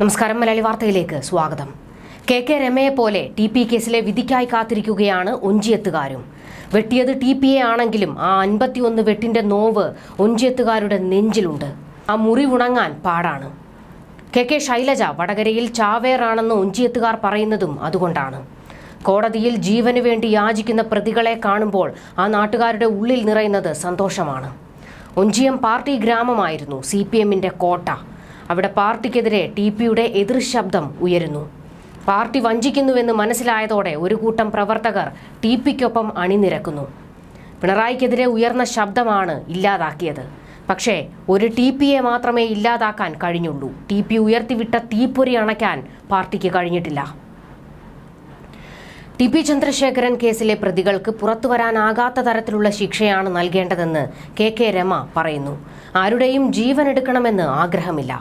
നമസ്കാരം മലയാളി വാർത്തയിലേക്ക് സ്വാഗതം. കെ കെ രമയെ പോലെ ടി പി കേസിലെ വിധിക്കായി കാത്തിരിക്കുകയാണ് ഒഞ്ചിയത്തുകാരും. വെട്ടിയത് ടി പി എ ആണെങ്കിലും ആ അൻപത്തിയൊന്ന് വെട്ടിന്റെ നോവ് ഒഞ്ചിയത്തുകാരുടെ നെഞ്ചിലുണ്ട്. ആ മുറിവുണങ്ങാൻ പാടാണ്. കെ കെ ശൈലജ വടകരയിൽ ചാവേറാണെന്ന് ഒഞ്ചിയത്തുകാർ പറയുന്നതും അതുകൊണ്ടാണ്. കോടതിയിൽ ജീവന് വേണ്ടി യാചിക്കുന്ന പ്രതികളെ കാണുമ്പോൾ ആ നാട്ടുകാരുടെ ഉള്ളിൽ നിറയുന്നത് സന്തോഷമാണ്. ഒഞ്ചിയം പാർട്ടി ഗ്രാമമായിരുന്നു സി പി എമ്മിന്റെ കോട്ട. അവിടെ പാർട്ടിക്കെതിരെ ടി പിയുടെ എതിർ ശബ്ദം ഉയരുന്നു. പാർട്ടി വഞ്ചിക്കുന്നുവെന്ന് മനസ്സിലായതോടെ ഒരു കൂട്ടം പ്രവർത്തകർ ടി പിക്കൊപ്പം അണിനിരക്കുന്നു. പിണറായിക്കെതിരെ ഉയർന്ന ശബ്ദമാണ് ഇല്ലാതാക്കിയത്. പക്ഷേ ഒരു ടി പിയെ മാത്രമേ ഇല്ലാതാക്കാൻ കഴിഞ്ഞുള്ളൂ. ടി പി ഉയർത്തിവിട്ട തീപ്പൊരി അണയ്ക്കാൻ പാർട്ടിക്ക് കഴിഞ്ഞിട്ടില്ല. ടി പി ചന്ദ്രശേഖരൻ കേസിലെ പ്രതികൾക്ക് പുറത്തുവരാനാകാത്ത തരത്തിലുള്ള ശിക്ഷയാണ് നൽകേണ്ടതെന്ന് കെ കെ രമ പറയുന്നു. ആരുടെയും ജീവൻ എടുക്കണമെന്ന് ആഗ്രഹമില്ല.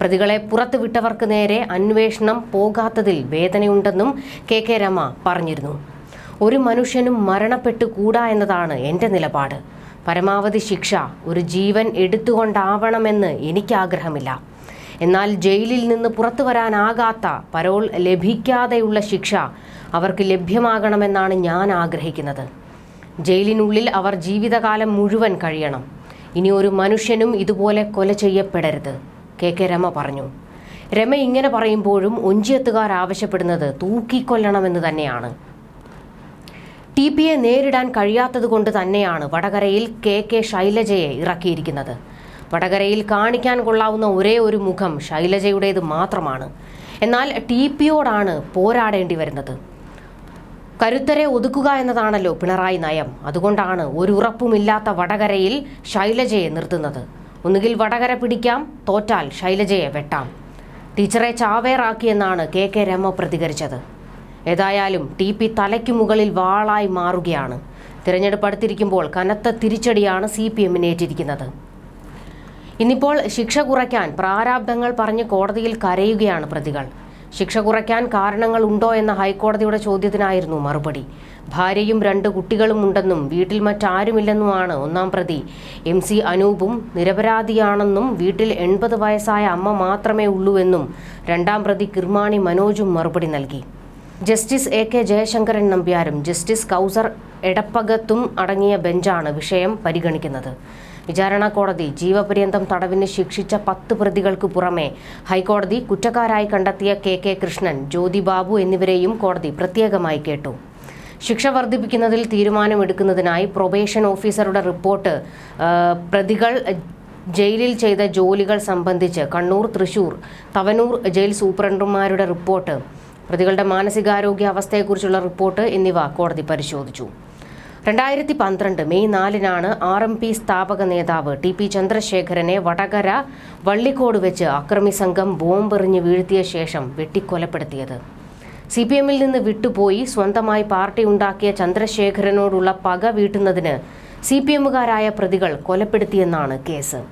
പ്രതികളെ പുറത്തുവിട്ടവർക്ക് നേരെ അന്വേഷണം പോകാത്തതിൽ വേദനയുണ്ടെന്നും കെ കെ രമ പറഞ്ഞിരുന്നു. ഒരു മനുഷ്യനും മരണപ്പെട്ടു കൂടാ എന്നതാണ് എന്റെ നിലപാട്. പരമാവധി ശിക്ഷ ഒരു ജീവൻ എടുത്തുകൊണ്ടാവണമെന്ന് എനിക്കാഗ്രഹമില്ല. എന്നാൽ ജയിലിൽ നിന്ന് പുറത്തു വരാനാകാത്ത പരോൾ ലഭിക്കാതെയുള്ള ശിക്ഷ അവർക്ക് ലഭ്യമാകണമെന്നാണ് ഞാൻ ആഗ്രഹിക്കുന്നത്. ജയിലിനുള്ളിൽ അവർ ജീവിതകാലം മുഴുവൻ കഴിയണം. ഇനി ഒരു മനുഷ്യനും ഇതുപോലെ കൊല ചെയ്യപ്പെടരുത്. കെ കെ രമ പറഞ്ഞു. രമ ഇങ്ങനെ പറയുമ്പോഴും ഒഞ്ചിയത്തുകാർ ആവശ്യപ്പെടുന്നത് തൂക്കിക്കൊല്ലണമെന്ന് തന്നെയാണ്. ടി പി എ നേരിടാൻ കഴിയാത്തതുകൊണ്ട് തന്നെയാണ് വടകരയിൽ കെ കെ ശൈലജയെ ഇറക്കിയിരിക്കുന്നത്. വടകരയിൽ കാണിക്കാൻ കൊള്ളാവുന്ന ഒരേ ഒരു മുഖം ശൈലജയുടേത് മാത്രമാണ്. എന്നാൽ ടി പിയോടാണ് പോരാടേണ്ടി വരുന്നത്. കരുത്തരെ ഒതുക്കുക എന്നതാണല്ലോ പിണറായി നയം. അതുകൊണ്ടാണ് ഒരു ഉറപ്പുമില്ലാത്ത വടകരയിൽ ശൈലജയെ നിർത്തുന്നത്. ഒന്നുകിൽ വടകര പിടിക്കാം തോറ്റാൽ ശൈലജയെ വെട്ടാം. ടീച്ചറെ ചാവേറാക്കിയെന്നാണ് കെ കെ രമ പ്രതികരിച്ചത്. ഏതായാലും ടി പി തലയ്ക്കു മുകളിൽ വാളായി മാറുകയാണ്. തിരഞ്ഞെടുപ്പ് അടുത്തിരിക്കുമ്പോൾ കനത്ത തിരിച്ചടിയാണ് സി പി എമ്മിന് ഏറ്റിരിക്കുന്നത് ഇന്നിപ്പോൾ ശിക്ഷ കുറയ്ക്കാൻ പ്രാരാബ്ദങ്ങൾ പറഞ്ഞ് കോടതിയിൽ കരയുകയാണ് പ്രതികൾ. ശിക്ഷ കുറയ്ക്കാൻ കാരണങ്ങൾ ഉണ്ടോ എന്ന ഹൈക്കോടതിയുടെ ചോദ്യത്തിനായിരുന്നു മറുപടി. ഭാര്യയും രണ്ട് കുട്ടികളും ഉണ്ടെന്നും വീട്ടിൽ മറ്റാരുമില്ലെന്നുമാണ് ഒന്നാം പ്രതി. എം സി അനൂപും നിരപരാധിയാണെന്നും വീട്ടിൽ എൺപത് വയസ്സായ അമ്മ മാത്രമേ ഉള്ളൂവെന്നും രണ്ടാം പ്രതി കിർമാണി മനോജും മറുപടി നൽകി. ജസ്റ്റിസ് എ കെ ജയശങ്കരൻ നമ്പ്യാരും ജസ്റ്റിസ് കൗസർ എടപ്പകത്തും അടങ്ങിയ ബെഞ്ചാണ് വിഷയം പരിഗണിക്കുന്നത്. വിചാരണ കോടതി ജീവപര്യന്തം തടവിന് ശിക്ഷിച്ച പത്ത് പ്രതികൾക്ക് പുറമെ ഹൈക്കോടതി കുറ്റക്കാരായി കണ്ടെത്തിയ കെ കെ കൃഷ്ണൻ ജ്യോതി ബാബു എന്നിവരെയും കോടതി പ്രത്യേകമായി കേട്ടു. ശിക്ഷ വർദ്ധിപ്പിക്കുന്നതിൽ തീരുമാനമെടുക്കുന്നതിനായി പ്രൊബേഷൻ ഓഫീസറുടെ റിപ്പോർട്ട് പ്രതികൾ ജയിലിൽ ചെയ്ത ജോലികൾ സംബന്ധിച്ച് കണ്ണൂർ തൃശൂർ തവനൂർ ജയിൽ സൂപ്രണ്ടുമാരുടെ റിപ്പോർട്ട് പ്രതികളുടെ മാനസികാരോഗ്യ അവസ്ഥയെക്കുറിച്ചുള്ള റിപ്പോർട്ട് എന്നിവ കോടതി പരിശോധിച്ചു. രണ്ടായിരത്തി പന്ത്രണ്ട് മെയ് നാലിനാണ് ആർ എം പി സ്ഥാപക നേതാവ് ടി പി ചന്ദ്രശേഖരനെ വടകര വള്ളിക്കോട് വെച്ച് അക്രമി സംഘം ബോംബെറിഞ്ഞ് വീഴ്ത്തിയ ശേഷം വെട്ടിക്കൊലപ്പെടുത്തിയത്. സി പി എമ്മിൽ നിന്ന് വിട്ടുപോയി സ്വന്തമായി പാർട്ടി ഉണ്ടാക്കിയ ചന്ദ്രശേഖരനോടുള്ള പക വീട്ടുന്നതിന് സി പി എമ്മുകാരായ പ്രതികൾ കൊലപ്പെടുത്തിയെന്നാണ് കേസ്.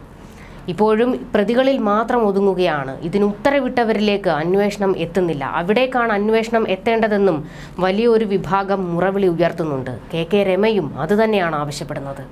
ഇപ്പോഴും പ്രതികളിൽ മാത്രം ഒതുങ്ങുകയാണ്. ഇതിന് ഉത്തരവിട്ടവരിലേക്ക് അന്വേഷണം എത്തുന്നില്ല. അവിടേക്കാണ് അന്വേഷണം എത്തേണ്ടതെന്നും വലിയൊരു വിഭാഗം മുറവിളി ഉയർത്തുന്നുണ്ട്. കെ കെ രമയും അതുതന്നെയാണ് ആവശ്യപ്പെടുന്നത്.